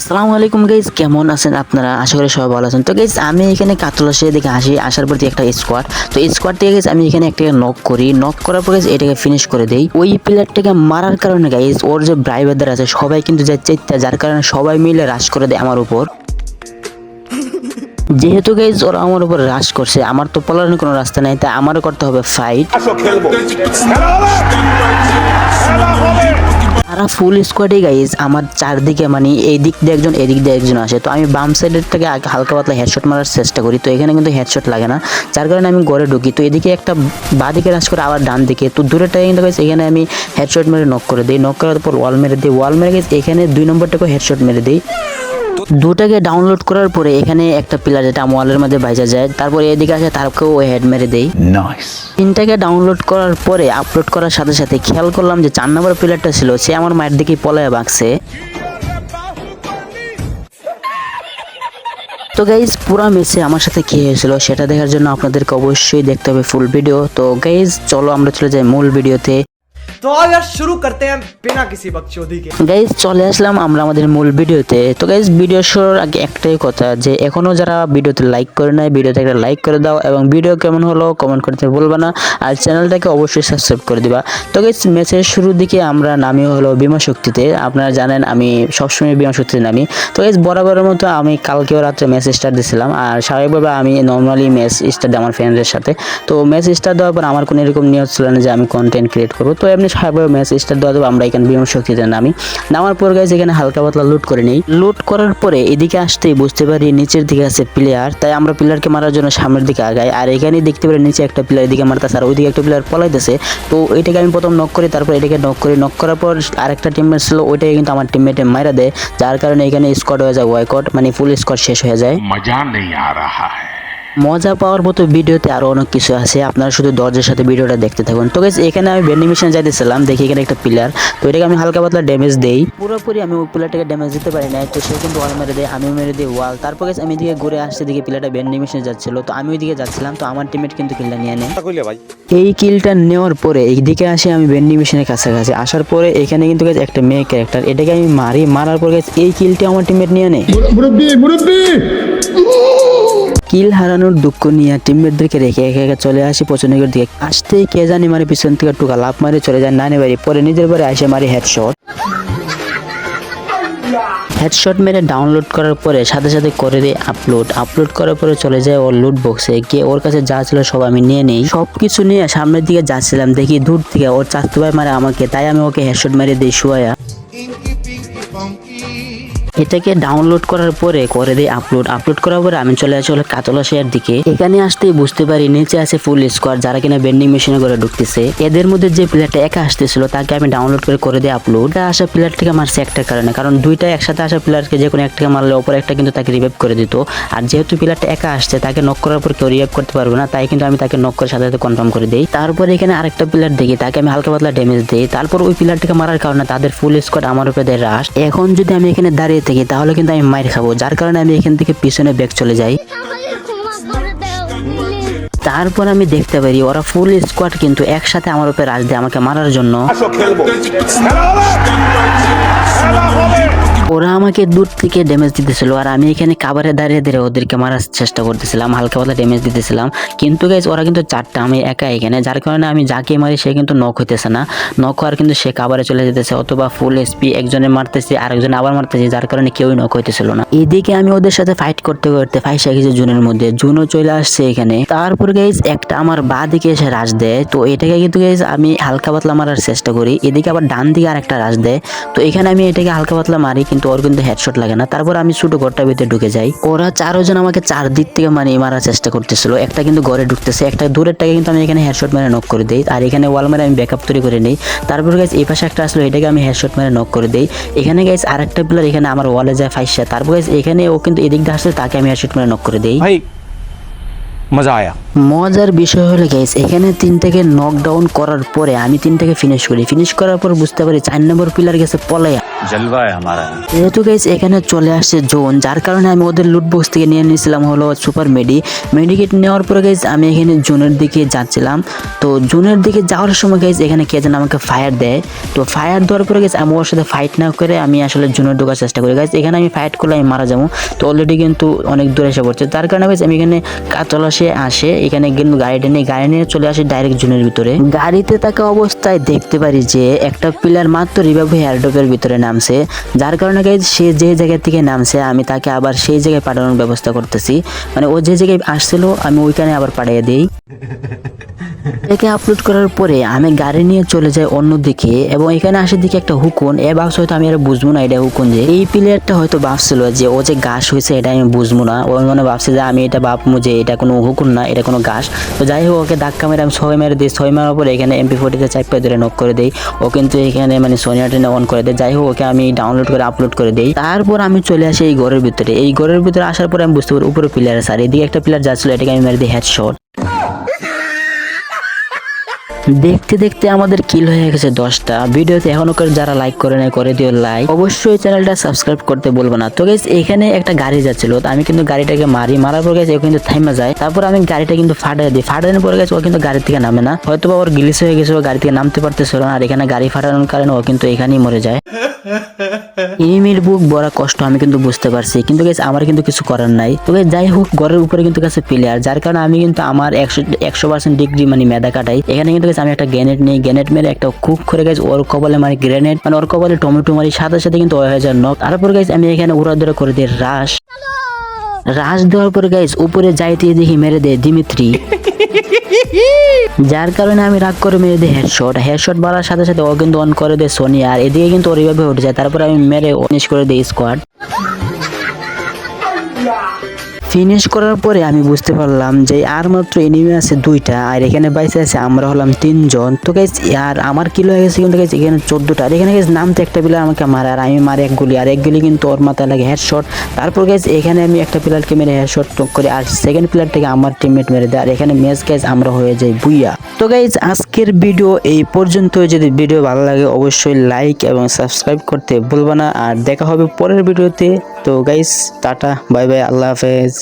আসসালামু আলাইকুম গাইজ কেমন আছেন আপনারা? আশা করি সবাই ভালো আছেন। তো গাইজ আমি এখানে কাতলাশে দেখে আসি, আসার পর দিয়ে একটা স্কোয়াড তো স্কোয়াড থেকে গাইজ আমি এখানে একটাকে নক করি। নক করার পর এটাকে ফিনিশ করে দেই। ওই প্লেয়ারটাকে মারার কারণে গাইজ ওর যে ব্রাইবারদের আছে, সবাই কিন্তু যায় চেত্যা যার কারণে সবাই মিলে রাশ করে দেয় আমার উপর। যেহেতু গাইজ ওরা আমার উপর রাশ করছে, আমার তো পলানোর কোনো রাস্তা নাই, তাই আমারও করতে হবে ফাইট তারা ফুল স্কোয়াডে গাইজ আমার চারদিকে মানে এই দিক দিয়ে একজন, এদিক দিয়ে একজন আসে। তো আমি বাম সাইডের থেকে হালকা পাতলা হেডশট মারার চেষ্টা করি। তো এখানে কিন্তু হেডশট লাগে না। যার কারণে আমি গড়ে ঢুকি। তো এদিকে একটা বাঁ দিকে রাস করে আবার ডান দিকে। তো দূরেরটাকে কিন্তু গাইজ এখানে আমি হেডশট মেরে নক করে দিই। নক করার পর ওয়াল মেরে দিই। ওয়াল মেরে গেছে এখানে দুই নম্বরটাকে হেডশট মেরে দিই। দুটাকে ডাউনলোড করার পরে এখানে একটা পিলার যেটা ওয়ালের মধ্যে বাইজা যায় তারপরে এদিকে আসে তারকেও হেড মেরে দেই। তিনটাকে ডাউনলোড করার পরে আপলোড করার সাথে সাথে খেয়াল করলাম যে চার নম্বর প্লেয়ারটা ছিল সে আমার মায়ের দিকে পলায় বাঁকছে তো গাইজ পুরা মেসে আমার সাথে কি হয়েছিল সেটা দেখার জন্য আপনাদেরকে অবশ্যই দেখতে হবে ফুল ভিডিও তো গাইজ চলো আমরা চলে যাই মূল ভিডিওতে তো আর শুরু করতে বিনা কিসি বকচোদি কে গাইজ চলে আসলাম আমরা আমাদের মূল ভিডিওতে। তো গাইজ ভিডিও শুরুর আগে একটাই কথা যে এখনও যারা ভিডিওতে লাইক করে নাই, ভিডিওতে একটা লাইক করে দাও এবং ভিডিও কেমন হলো কমেন্ট করতে বলবে না। আর চ্যানেলটাকে অবশ্যই সাবস্ক্রাইব করে দিবা। তো গাইজ ম্যাচের শুরুর দিকে আমরা নামি হলো বিমা শক্তিতে। আপনারা জানেন আমি সবসময় বিমা শক্তিতে নামি। তো গাইজ বরাবরের মতো আমি কালকেও রাত্রে ম্যাচ স্টার্ট দিয়েছিলাম আর স্বাভাবিকভাবে আমি নর্মালি ম্যাচ স্টার্ট আমার ফ্রেন্ডের সাথে। তো ম্যাচ স্টার্ট দেওয়ার পর আমার কোনো এরকম নিউজ ছিল না যে আমি কন্টেন্ট ক্রিয়েট করব। তো এমনি সর্বোচ্চ ম্যাচ স্টার দেওয়া দেবো, আমরা এখানে বিমান শক্তিতে নামি নামার পর গাইজ এখানে হালকা পাতলা লুট করে নেই। লুট করার পরে এদিকে আসতেই বুঝতে পারি নিচের দিকে আছে প্লেয়ার তাই আমরা প্লেয়ারকে মারার জন্য সামনের দিকে আগাই। আর এখানে দেখতে পারি নিচে একটা প্লেয়ার এদিকে মারতেছে, আর ওইদিকে একটা প্লেয়ার পলাইতেছে। তো এটাকে আমি প্রথম নক করি, তারপর এটাকে নক করি। নক করার পর আরেকটা টিমমেট ছিল, ওইটাকে কিন্তু আমার টিমমেটে মারা দেয়। যার কারণে এখানে স্কোয়াড হয়ে যায় ওয়াইকট মানে ফুল স্কোয়াড শেষ হয়ে যায়। মজা নেই আ রাহা হ্যায়। মজা পাওয়ার মতো ভিডিওতে আরও অনেক কিছু আছে। আপনারা শুধু দরজার সাথে ভিডিওটা দেখতে থাকুন। তো গাইজ এখানে আমি ভেন্ডিং মেশিনে যাইতেছিলাম। দেখি এখানে একটা পিলার তো এটাকে আমি হালকা পাতলা ড্যামেজ দেই। পুরোপুরি আমি ওই পিলারটাকে ড্যামেজ দিতে পারি না তো সে কিন্তু ওয়াল মেরে দেয় আমি মেরে দিই ওয়াল তারপর গেছে আমি এদিকে ঘুরে আসতে দিকে পিলারটা ভেন্ডিং মেশিনে যাচ্ছিল। তো আমি ওইদিকে যাচ্ছিলাম। তো আমার টিমেট কিন্তু কিলটা নিয়ে নেয়। এই কিলটা নেওয়ার পরে এইদিকে আসে আমি ভেন্ডিং মেশিনের কাছাকাছি। আসার পরে এখানে কিন্তু গেছে একটা মেয়ে ক্যারেক্টার এটাকে আমি মারি। মারার পর গেছে এই কিলটা আমার টিমমেট নিয়ে নেয়। কিল হারানোর দুঃখ নিয়ে টিমমেটদেরকে রেখে একে একে চলে আসি পছন্দের দিকে। আসতেই কে জানি মারি পিছন থেকে টুকা লাভ মারে চলে যায় নানি বাড়ি, পরে নিজের বাড়ি আসে মারি হেডশট হেডশট মেরে ডাউনলোড করার পরে সাথে সাথে করে দিই আপলোড আপলোড করার পরে চলে যায় ওর লুট বক্সে গিয়ে ওর কাছে যা ছিল সব আমি নিয়ে নেই। সব কিছু নিয়ে সামনের দিকে যাচ্ছিলাম, দেখি দূর থেকে ওর চাস্তু ভাই মারে আমাকে, তাই আমি ওকে হেডশট মেরে দিই, শুয়ায়া। এটাকে ডাউনলোড করার পরে করে দিই আপলোড আপলোড করার পরে আমি চলে আসি হলো কাতলা শেয়ার দিকে। এখানে আসতেই বুঝতে পারি নিচে আছে ফুল স্কোয়াড যারা কিনা বেন্ডিং মেশিনে করে ঢুকতেছে। এদের মধ্যে যে প্লেয়ারটা একা আসতেছিল, তাকে আমি ডাউনলোড করে করে দিই আপলোড আসা প্লেয়ারটিকে মারছে একটা কারণে, কারণ দুইটা একসাথে আসা প্লেয়ারকে যে কোনো একটাকে মারলে অপর একটা কিন্তু তাকে রিভাইভ করে দিত। আর যেহেতু প্লেয়ারটা একা আসছে, তাকে নক করার পর কেউ রিভাইভ করতে পারবে না, তাই কিন্তু আমি তাকে নক করে সাথে সাথে কনফার্ম করে দিই। তারপরে এখানে আরেকটা প্লেয়ার দেখি, তাকে আমি হালকা পাতলা ড্যামেজ দিই। তারপর ওই প্লেয়ারটিকে মারার কারণে তাদের ফুল স্কোয়াড আমার উপরে রাশ এখন যদি আমি এখানে দাঁড়িয়ে থাকি, তাহলে কিন্তু আমি মায়ের খাব। যার কারণে আমি এখান থেকে পিছনে ব্যাগ চলে যাই। তারপর আমি দেখতে পারি, ওরা ফুল স্কোয়াড কিন্তু একসাথে আমার উপরে রাজ দেয় আমাকে মারার জন্য। ওরা আমাকে দূর থেকে ড্যামেজ দিতেছিল আর আমি এখানে কাবারে দাঁড়িয়ে দাঁড়িয়ে ওদেরকে মারার চেষ্টা করতেছিলাম, হালকা পাতলা ড্যামেজ দিতেছিলাম। কিন্তু গাইজ ওরা কিন্তু চারটা, আমি একা এখানে। যার কারণে আমি যাকে মারি সে কিন্তু নক হইতেছে না। নক হওয়ার কিন্তু সে কাবারে চলে যেতেছে অথবা ফুল এসপি একজনে মারতেছে, আরেকজন আবার মারতেছে, যার কারণে কেউই নক হইতেছিল না। এদিকে আমি ওদের সাথে ফাইট করতে করতে ফাইসা গেছি জুনের মধ্যে। জুনও চলে আসছে এখানে। তারপর গাইজ একটা আমার বা দিকে এসে রাশ দেয়। তো এটাকে কিন্তু গাইজ আমি হালকা পাতলা মারার চেষ্টা করি। এদিকে আবার ডান দিকে আর একটা রাশ দেয়। তো এখানে আমি এটাকে হালকা পাতলা মারি, কিন্তু কিন্তু ওর কিন্তু হেডশট লাগে না। তারপর আমি ছোট ঘরটার ভিতরে ঢুকে যাই। ওরা চারজন আমাকে চার দিক থেকে মানে মারার চেষ্টা করতেছিল। একটা কিন্তু ঘরে ঢুকতেছে একটা দূরেরটাকে কিন্তু আমি এখানে হেডশট মেরে নক করে দিই। আর এখানে ওয়াল মেরে আমি ব্যাকআপ তৈরি করে নিই। তারপর গেছে এই পাশে একটা আসলো এটাকে আমি হেডশট মেরে নক করে দিই। এখানে গেছে আর একটা প্লেয়ার এখানে আমার ওয়ালে যায় ফাইসা। তারপর গেছে এখানে ও কিন্তু এদিক দিয়ে আসলে তাকে আমি হেডশট মেরে নক করে দিই। মজা আয়া। মজার বিষয় হলো গেছে এখানে তিন থেকে নক নকডাউন করার পরে আমি তিনটাকে ফিনিশ করি। ফিনিশ করার পর বুঝতে পারি চার নম্বর পিলার গেছে পলায়া জলবা যেহেতু গাইস এখানে চলে আসছে জোন যার কারণে আমি ওদের লুটবক্স থেকে নিয়ে নিয়েছিলাম হলো সুপার মেডি মেডিকেট নেওয়ার পরে গাইজ আমি এখানে জোনের দিকে যাচ্ছিলাম। তো জোনের দিকে যাওয়ার সময় গাইজ এখানে কে যেন আমাকে ফায়ার দেয়। তো ফায়ার দেওয়ার পরে গেছে আমি ওর সাথে ফাইট না করে আমি আসলে জোনের ঢোকার চেষ্টা করি। গাইজ এখানে আমি ফাইট করলে আমি মারা যাব। তো অলরেডি কিন্তু অনেক দূরে এসে পড়ছে। তার কারণে গাইজ আমি এখানে কাতলাসে আসে। এখানে কিন্তু গাড়িটা টেনে, গাড়ি নিয়ে চলে আসে ডাইরেক্ট জোনের ভিতরে। গাড়িতে থাকা অবস্থায় দেখতে পারি যে একটা পিলার মাত্র রিভাইভ হেয়ারডপের ভিতরে না। নামছে। যার কারণে গাইজ সে যে জায়গা থেকে নামছে, আমি তাকে আবার সেই জায়গায় পাঠানোর ব্যবস্থা করতেছি। মানে ও যে জায়গায় আসছিল, আমি ওইখানে আবার পাঠিয়ে দিই। একে আপলোড করার পরে আমি গাড়ি নিয়ে চলে যাই অন্যদিকে এবং এখানে আসার দিকে একটা হুকুন। এ ভাবছে হয়তো আমি আর বুঝব না এটা হুকুন যে। এই প্লেয়ারটা হয়তো ভাবছিল যে ও যে ঘাস হয়েছে এটা আমি বুঝব না। ও মনে ভাবছে যে আমি এটা ভাববো যে এটা কোনো হুকুন না, এটা কোনো ঘাস। তো যাই হোক, ওকে ধাক্কা মেরে আমি ছয় মেরে দিই। ছয় মারার পরে এখানে এমপি ফোর্টিতে চাপে ধরে নক করে দেই। ও কিন্তু এখানে মানে সোনিয়া টেনে অন করে দেয়। যাই হোক, ওকে আমি ডাউনলোড করে আপলোড করে দেই। তারপর আমি চলে আসি এই ঘরের ভিতরে। এই ঘরের ভিতরে আসার পরে আমি বুঝতে পারি উপরে প্লেয়ার আছে আর এদিকে একটা প্লেয়ার যাচ্ছিল, এটাকে আমি মেরে দিই হেডশট দেখতে দেখতে আমাদের কিল হয়ে গেছে দশটা। ভিডিওতে এখনও করে যারা লাইক করে নাই, করে দিও লাইক অবশ্যই চ্যানেলটা সাবস্ক্রাইব করতে বলব না। তো গেছে এখানে একটা গাড়ি যাচ্ছিল। আমি কিন্তু গাড়িটাকে মারি। মারার পর গেছে ও কিন্তু থাইমা যায়। তারপর আমি গাড়িটা কিন্তু ফাটাই দিই। ফাটানোর পরে গেছে ও কিন্তু গাড়ি থেকে নামে না। হয়তো বা ওর গিলিস হয়ে গেছে, ও গাড়ি থেকে নামতে পারতেছিল না। আর এখানে গাড়ি ফাটানোর কারণে ও কিন্তু এখানেই মরে যায়। এনিমির বুক বড় কষ্ট, আমি কিন্তু বুঝতে পারছি। কিন্তু গেছে আমার কিন্তু কিছু করার নাই। তো যাই হোক, ঘরের উপরে কিন্তু কাছে প্লেয়ার যার কারণে আমি কিন্তু আমার একশো একশো পার্সেন্ট ডিগ্রি মানে মেধা কাটাই। এখানে কিন্তু আমি একটা গ্রেনেড নিই। গ্রেনেড মেরে একটা খুব করে গেছে ওর কবলে মানে গ্রেনেড মানে ওর কবলে টমেটো মারি। সাথে সাথে কিন্তু হয়ে যায় নক তারপর গেছে আমি এখানে উড়াদুরা করে দিই, রাশ। রাশ দেওয়ার পরে গাইস উপরে যাইতে দেখি মেরে দেয় দিমিত্রি। যার কারণে আমি রাগ করে মেরে দিই হেডশট হেডশট মারার সাথে সাথে ও কিন্তু অন করে দেয় সোনি আর এদিকে কিন্তু ওর এইভাবে উঠে যায়। তারপরে আমি মেরে অনিশ করে দিই স্কোয়াড ফিনিশ করার পরে আমি বুঝতে পারলাম যে আর মাত্র এনিমি আছে দুইটা, আর এখানে বাইসে আছে আমরা হলাম তিনজন। তো গাইজ আর আমার কিলো হয়ে গেছে কিন্তু গাইজ এখানে চোদ্দোটা। আর এখানে গাইজ নামতে একটা প্লেয়ার আমাকে মারে, আর আমি মারি এক গুলি, আর এক গুলি কিন্তু ওর মাথায় লাগে হেডশট তারপর গাইজ এখানে আমি একটা প্লেয়ারকে মেরে হেডশট করি, আর সেকেন্ড প্লেয়ারটাকে আমার টিমমেট মেরে দেয়। আর এখানে ম্যাচ গাইজ আমরা হয়ে যাই বুইয়া। তো গাইজ আজকের ভিডিও এই পর্যন্ত যদি ভিডিও ভালো লাগে, অবশ্যই লাইক এবং সাবস্ক্রাইব করতে ভুলবা না। আর দেখা হবে পরের ভিডিওতে তো গাইস টাটা বাই বাই আল্লাহ হাফেজ।